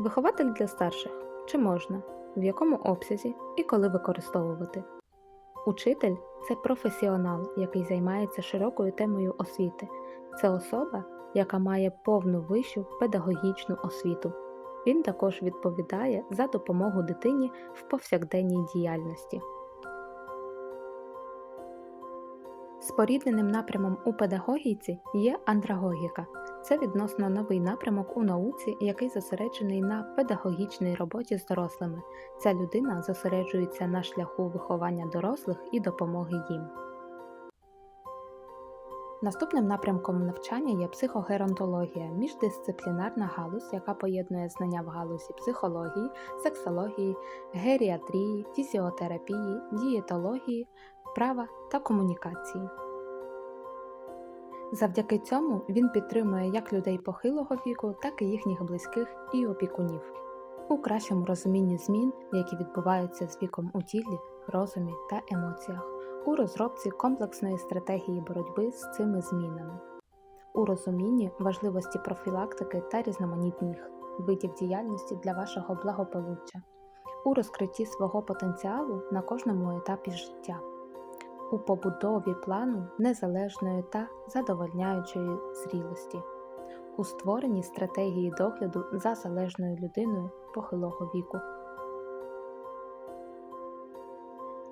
Вихователь для старших чи можна, в якому обсязі і коли використовувати. Учитель це професіонал, який займається широкою темою освіти. Це особа, яка має повну вищу педагогічну освіту. Він також відповідає за допомогу дитині в повсякденній діяльності. Спорідненим напрямом у педагогіці є андрагогіка. Це відносно новий напрямок у науці, який зосереджений на педагогічній роботі з дорослими. Ця людина зосереджується на шляху виховання дорослих і допомоги їм. Наступним напрямком навчання є психогеронтологія, міждисциплінарна галузь, яка поєднує знання в галузі психології, сексології, геріатрії, фізіотерапії, дієтології, права та комунікації. Завдяки цьому він підтримує як людей похилого віку, так і їхніх близьких і опікунів. У кращому розумінні змін, які відбуваються з віком у тілі, розумі та емоціях, у розробці комплексної стратегії боротьби з цими змінами, у розумінні важливості профілактики та різноманітних видів діяльності для вашого благополуччя, у розкритті свого потенціалу на кожному етапі життя у побудові плану незалежної та задовольняючої зрілості, у створенні стратегії догляду за залежною людиною похилого віку.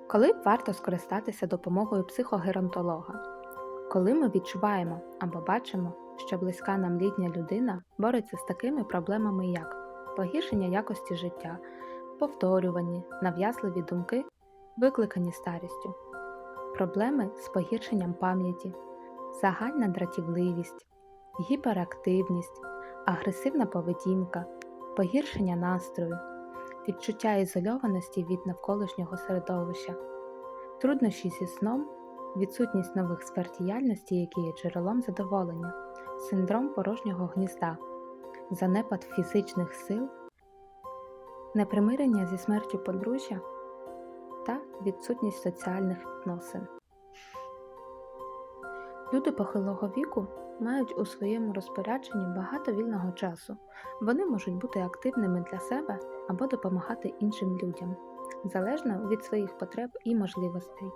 Коли варто скористатися допомогою психогеронтолога? Коли ми відчуваємо або бачимо, що близька нам літня людина бореться з такими проблемами, як погіршення якості життя, повторювані, нав'язливі думки, викликані старістю проблеми з погіршенням пам'яті, загальна дратівливість, гіперактивність, агресивна поведінка, погіршення настрою, відчуття ізольованості від навколишнього середовища, труднощі зі сном, відсутність нових сфер діяльності, які є джерелом задоволення, синдром порожнього гнізда, занепад фізичних сил, непримирення зі смертю подружжя та відсутність соціальних відносин. Люди похилого віку мають у своєму розпорядженні багато вільного часу. Вони можуть бути активними для себе або допомагати іншим людям, залежно від своїх потреб і можливостей.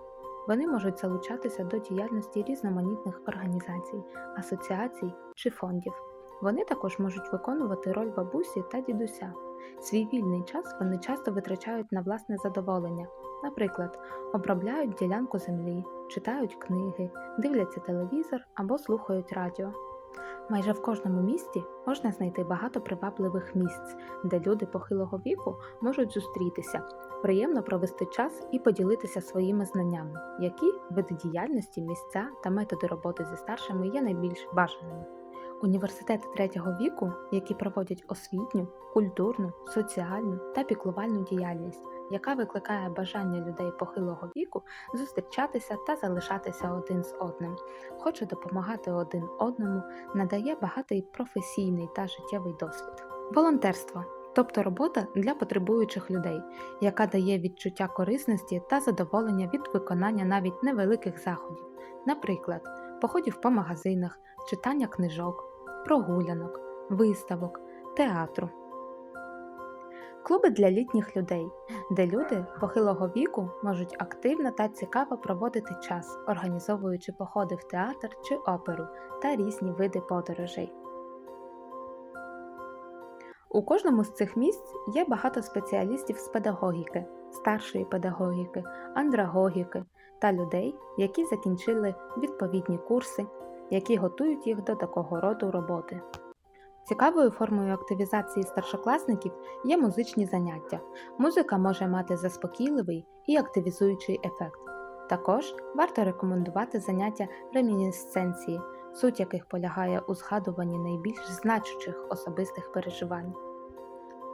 Вони можуть залучатися до діяльності різноманітних організацій, асоціацій чи фондів. Вони також можуть виконувати роль бабусі та дідуся. Свій вільний час вони часто витрачають на власне задоволення, наприклад, обробляють ділянку землі, читають книги, дивляться телевізор або слухають радіо. Майже в кожному місті можна знайти багато привабливих місць, де люди похилого віку можуть зустрітися, приємно провести час і поділитися своїми знаннями, які види діяльності, місця та методи роботи зі старшими є найбільш бажаними. Університети третього віку, які проводять освітню, культурну, соціальну та піклувальну діяльність, яка викликає бажання людей похилого віку зустрічатися та залишатися один з одним, хоче допомагати один одному, надає багатий професійний та життєвий досвід. Волонтерство. Тобто робота для потребуючих людей, яка дає відчуття корисності та задоволення від виконання навіть невеликих заходів, наприклад, походів по магазинах, читання книжок, прогулянок, виставок, театру. Клуби для літніх людей, де люди похилого віку можуть активно та цікаво проводити час, організовуючи походи в театр чи оперу та різні види подорожей. У кожному з цих місць є багато спеціалістів з педагогіки, старшої педагогіки, андрагогіки та людей, які закінчили відповідні курси, які готують їх до такого роду роботи. Цікавою формою активізації старшокласників є музичні заняття. Музика може мати заспокійливий і активізуючий ефект. Також варто рекомендувати заняття ремінісценції, суть яких полягає у згадуванні найбільш значучих особистих переживань.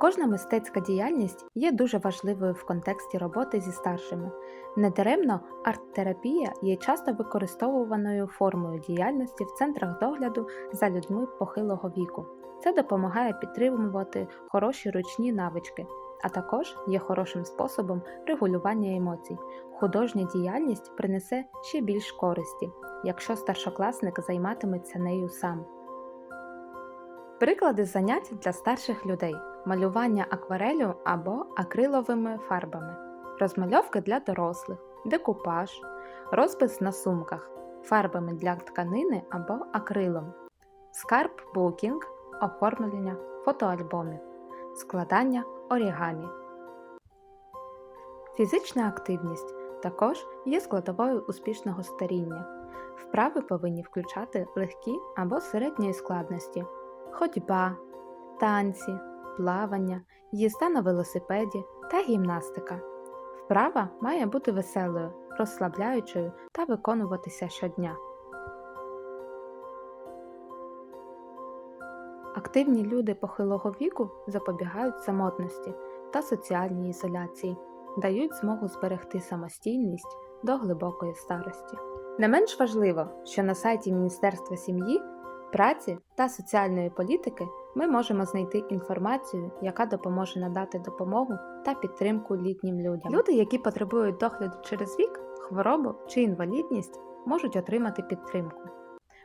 Кожна мистецька діяльність є дуже важливою в контексті роботи зі старшими. Недаремно арт-терапія є часто використовуваною формою діяльності в центрах догляду за людьми похилого віку. Це допомагає підтримувати хороші ручні навички, а також є хорошим способом регулювання емоцій. Художня діяльність принесе ще більш користі, якщо старшокласник займатиметься нею сам. Приклади занять для старших людей: малювання акварелю або акриловими фарбами, розмальовки для дорослих, декупаж, розпис на сумках, фарбами для тканини або акрилом, скарб-букінг, оформлення фотоальбомів, складання орігамі. Фізична активність. Також є складовою успішного старіння. Вправи повинні включати легкі або середньої складності, ходьба, танці, плавання, їзда на велосипеді та гімнастика. Вправа має бути веселою, розслабляючою та виконуватися щодня. Активні люди похилого віку запобігають самотності та соціальній ізоляції, дають змогу зберегти самостійність до глибокої старості. Не менш важливо, що на сайті Міністерства сім'ї, праці та соціальної політики ми можемо знайти інформацію, яка допоможе надати допомогу та підтримку літнім людям. Люди, які потребують догляду через вік, хворобу чи інвалідність, можуть отримати підтримку.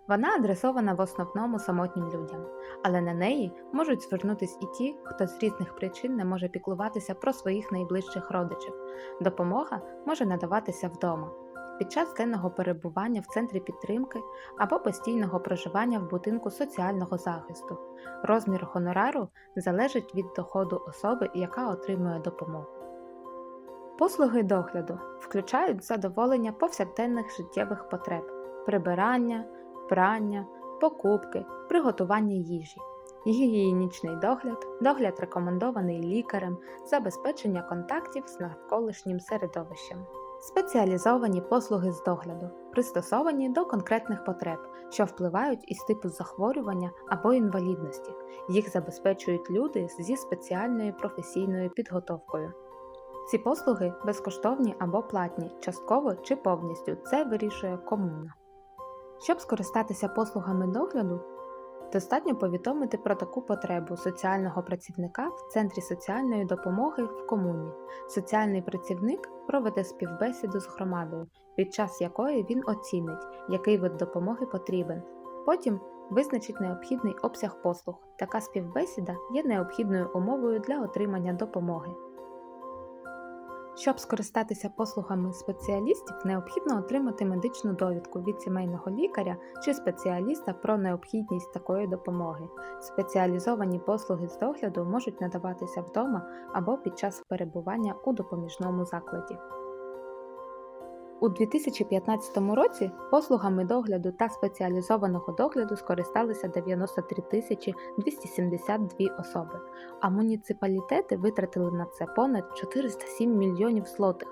Вона адресована в основному самотнім людям, але на неї можуть звернутися і ті, хто з різних причин не може піклуватися про своїх найближчих родичів. Допомога може надаватися вдома під час денного перебування в центрі підтримки або постійного проживання в будинку соціального захисту. Розмір гонорару залежить від доходу особи, яка отримує допомогу. Послуги догляду включають задоволення повсякденних життєвих потреб, прибирання, прання, покупки, приготування їжі, гігієнічний догляд, догляд рекомендований лікарем, забезпечення контактів з навколишнім середовищем. Спеціалізовані послуги з догляду, пристосовані до конкретних потреб, що впливають із типу захворювання або інвалідності. Їх забезпечують люди зі спеціальною професійною підготовкою. Ці послуги безкоштовні або платні, частково чи повністю це вирішує комуна. Щоб скористатися послугами догляду, достатньо повідомити про таку потребу соціального працівника в центрі соціальної допомоги в комуні. Соціальний працівник проведе співбесіду з громадою, під час якої він оцінить, який вид допомоги потрібен. Потім визначить необхідний обсяг послуг. Така співбесіда є необхідною умовою для отримання допомоги. Щоб скористатися послугами спеціалістів, необхідно отримати медичну довідку від сімейного лікаря чи спеціаліста про необхідність такої допомоги. Спеціалізовані послуги з догляду можуть надаватися вдома або під час перебування у допоміжному закладі. У 2015 році послугами догляду та спеціалізованого догляду скористалися 93 тисячі 272 особи, а муніципалітети витратили на це понад 407 мільйонів злотих.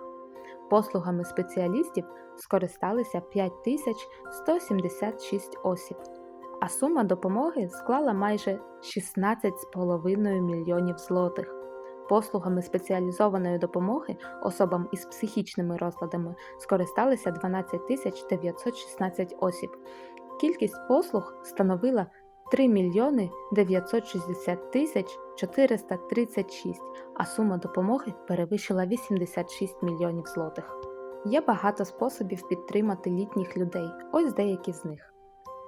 Послугами спеціалістів скористалися 5176 осіб, а сума допомоги склала майже 16,5 мільйонів злотих. Послугами спеціалізованої допомоги особам із психічними розладами скористалися 12 916 осіб. Кількість послуг становила 3 мільйони 960 тисяч 436, а сума допомоги перевищила 86 мільйонів злотих. Є багато способів підтримати літніх людей, ось деякі з них.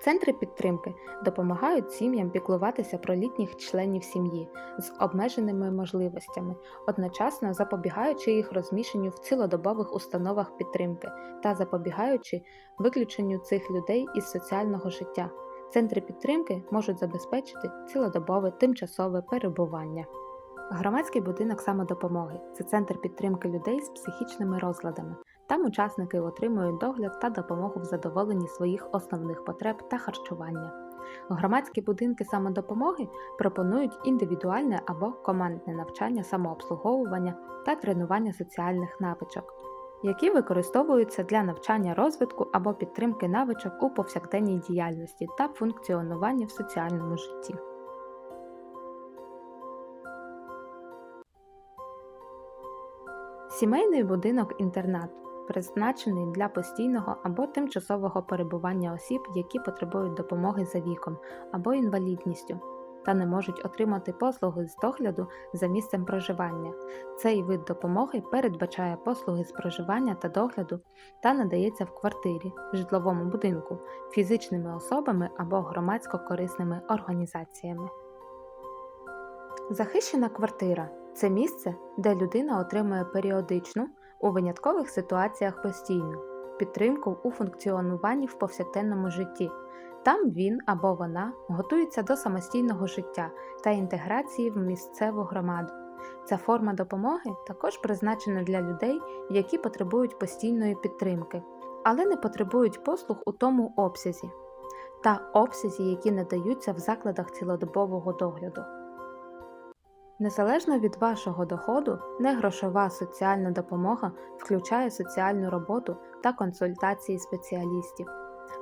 Центри підтримки допомагають сім'ям піклуватися про літніх членів сім'ї з обмеженими можливостями, одночасно запобігаючи їх розміщенню в цілодобових установах підтримки та запобігаючи виключенню цих людей із соціального життя. Центри підтримки можуть забезпечити цілодобове тимчасове перебування. Громадський будинок самодопомоги це центр підтримки людей з психічними розладами. Там учасники отримують догляд та допомогу в задоволенні своїх основних потреб та харчування. Громадські будинки самодопомоги пропонують індивідуальне або командне навчання самообслуговування та тренування соціальних навичок, які використовуються для навчання розвитку або підтримки навичок у повсякденній діяльності та функціонування в соціальному житті. Сімейний будинок-інтернат призначений для постійного або тимчасового перебування осіб, які потребують допомоги за віком або інвалідністю, та не можуть отримати послуги з догляду за місцем проживання. Цей вид допомоги передбачає послуги з проживання та догляду та надається в квартирі, житловому будинку, фізичними особами або громадсько корисними організаціями. Захищена квартира це місце, де людина отримує періодичну, у виняткових ситуаціях постійну підтримку у функціонуванні в повсякденному житті. Там він або вона готується до самостійного життя та інтеграції в місцеву громаду. Ця форма допомоги також призначена для людей, які потребують постійної підтримки, але не потребують послуг у тому обсязі та обсязі, які надаються в закладах цілодобового догляду. Незалежно від вашого доходу, негрошова соціальна допомога включає соціальну роботу та консультації спеціалістів,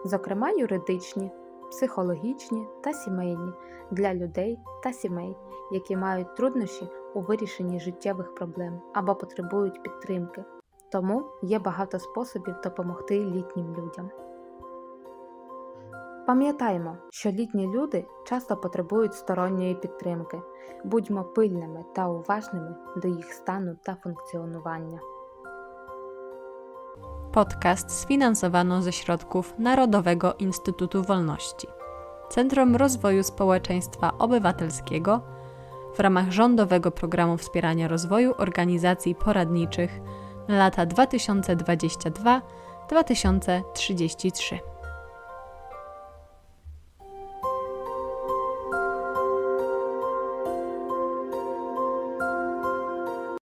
зокрема юридичні, психологічні та сімейні для людей та сімей, які мають труднощі у вирішенні життєвих проблем або потребують підтримки. Тому є багато способів допомогти літнім людям. Пам'ятаймо, що літні люди часто потребують сторонньої підтримки. Будьмо пильними та уважними до їх стану ta funkcjonowania. Podcast sfinansowano ze środków Narodowego Instytutu Wolności, Centrum Rozwoju Społeczeństwa Obywatelskiego w ramach rządowego programu wspierania rozwoju organizacji poradniczych na lata 2022-2033.